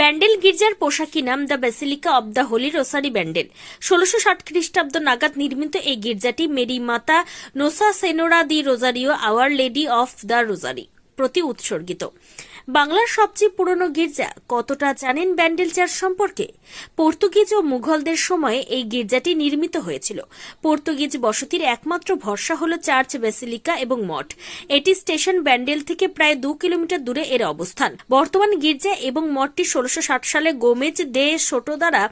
ব্যান্ডেল গির্জার পোশাকি নাম the basilica of the holy rosary Bandel. ষোলশো ষাট খ্রিস্টাব্দ নাগাদ নির্মিত এই গির্জাটি মেরি মাতা নোসা সেনোরা দি Rosario, our lady of the rosary প্রতি উৎসর্গিত। বাংলার সবচেয়ে পুরনো গির্জা কতটা জানেন ব্যান্ডেল চার্চ সম্পর্কে? পর্তুগিজ ও মুঘলদের সময়ে এই গির্জাটি নির্মিত হয়েছিল। পর্তুগিজ বসতির একমাত্র ভরসা হল চার্চ, বেসিলিকা এবং মঠ। এটি স্টেশন ব্যান্ডেল থেকে প্রায় দু কিলোমিটার দূরে এর অবস্থান। বর্তমান গির্জা এবং মঠটি ষোলশো সালে গোমেজ দে সোটো দ্বারা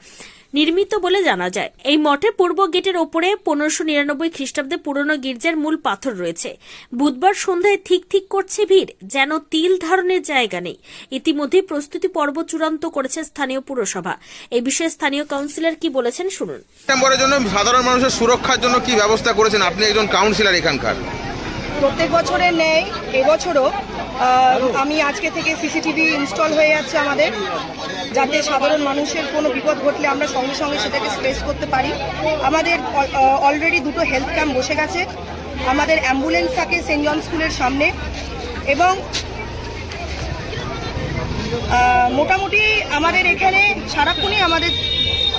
নির্মিত বলে জানা যায়। এই মঠের পূর্ব গেটের ওপরে পনেরোশো নিরানব্বই খ্রিস্টাব্দে পুরনো গির্জার মূল পাথর রয়েছে। বুধবার সন্ধ্যায় ঠিক ঠিক করছে ভিড় যেন তিল ধারণের জায়গা নেই। ইতিমধ্যে প্রস্তুতি পর্ব চূড়ান্ত করেছে স্থানীয় পুরসভা। এই বিষয়ে স্থানীয় কাউন্সিলর কি বলেছেন শুনুন। সেপ্টেম্বরের জন্য সাধারণ মানুষের সুরক্ষার জন্য কি ব্যবস্থা করেছেন? আপনি একজন কাউন্সিলর এখানকার। প্রত্যেক বছরের নেই এবছরও আমি আজকে থেকে সিসিটিভি ইনস্টল হয়ে যাচ্ছে আমাদের, যাতে সাধারণ মানুষের কোনো বিপদ ঘটলে আমরা সঙ্গে সঙ্গে সেটাকে স্পেস করতে পারি। আমাদের অলরেডি দুটো হেলথ ক্যাম্প বসে গেছে। আমাদের অ্যাম্বুলেন্স থাকে সেন্ট জন স্কুলের সামনে এবং মোটামুটি আমাদের এখানে সারাক্ষণই আমাদের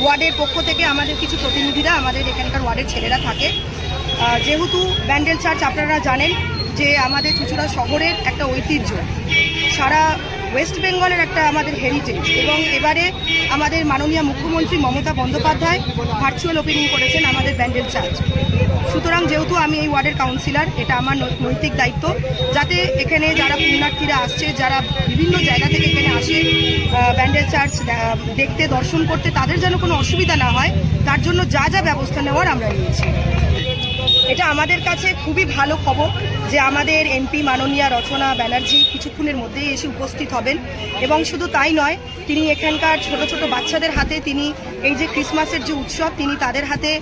ওয়ার্ডের পক্ষ থেকে আমাদের কিছু প্রতিনিধিরা আমাদের এখানকার ওয়ার্ডের ছেলেরা থাকে। যেহেতু ব্যান্ডেল চার্চ আপনারা জানেন যে আমাদের চুচুড়া শহরের একটা ঐতিহ্য। সারা ওয়েস্ট বেঙ্গলের একটা আমাদের হেরিটেজ এবং এবারে আমাদের মাননীয় মুখ্যমন্ত্রী মমতা বন্দ্যোপাধ্যায় ভার্চুয়াল ওপেনিং করেছেন আমাদের ব্যান্ডেল চার্চ সুতরাং যেহেতু আমি এই ওয়ার্ডের কাউন্সিলর এটা আমার নৈতিক দায়িত্ব, যাতে এখানে যারা পুণ্যার্থীরা আসছে, যারা বিভিন্ন জায়গা থেকে এখানে আসে ব্যান্ডেল চার্চ দেখতে, দর্শন করতে, তাদের যেন কোনো অসুবিধা না হয়, তার জন্য যা যা ব্যবস্থা নেওয়ার আমরা নিয়েছি। এটা আমাদের কাছে খুবই ভালো খবর যে আমাদের এমপি মাননীয়া রচনা ব্যানার্জি কিছুক্ষণের মধ্যেই এসে উপস্থিত হবেন। এবং শুধু তাই নয়, তিনি এখানকার ছোট ছোট বাচ্চাদের হাতে তিনি এই যে ক্রিসমাসের যে উৎসব, তিনি তাদের হাতে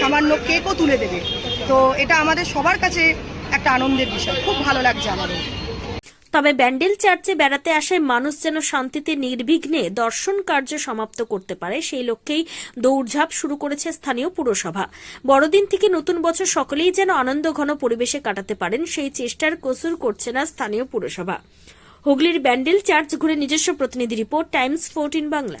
সামান্য কেকও তুলে দেবে। তো এটা আমাদের সবার কাছে একটা আনন্দের বিষয়। খুব ভালো লাগছে আমাদের। তবে ব্যান্ডেল চার্চে বেড়াতে আসায় মানুষ যেন শান্তিতে নির্বিঘ্নে দর্শন কার্য সমাপ্ত করতে পারে, সেই লক্ষ্যেই দৌড়ঝাঁপ শুরু করেছে স্থানীয় পুরসভা। বড়দিন থেকে নতুন বছর সকলেই যেন আনন্দ ঘন পরিবেশে কাটাতে পারেন, সেই চেষ্টার কসুর করছে না স্থানীয় পুরসভা। হুগলির ব্যান্ডেল চার্চ ঘুরে নিজস্ব প্রতিনিধি report, Times fourteen Bangla.